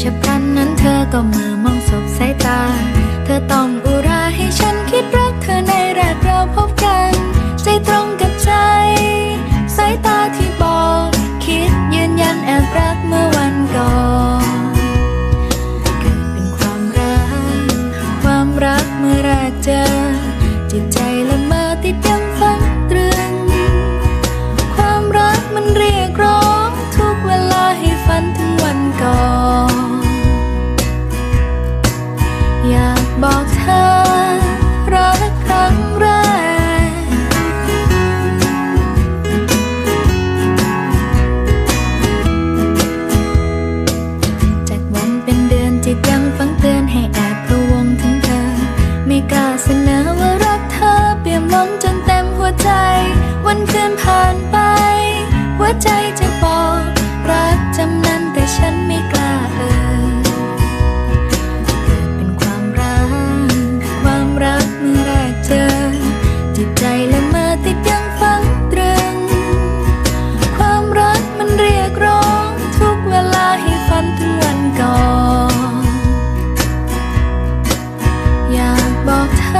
ฉับพลันนั้นเธอก็มือมองสบสายตา เธอต้องอุราให้ฉันคิดรักเธอในแรกเราพบกัน ใจตรงกับใจ สายตาที่บอก คิดยืนยันแอบรักเมื่อวันก่อนเกิดเป็นความรัก ความรักเมื่อแรกเจอ จิตใจละเมอติดยัง เอครั้งแรก จากวันเป็นเดือนจิตยังฟังเตือนให้แอบพะวงถึงเธอ ไม่กล้าเสนอว่ารักเธอเปี่ยมล้นจนเต็มหัวใจ วันคืนผ่านไป 다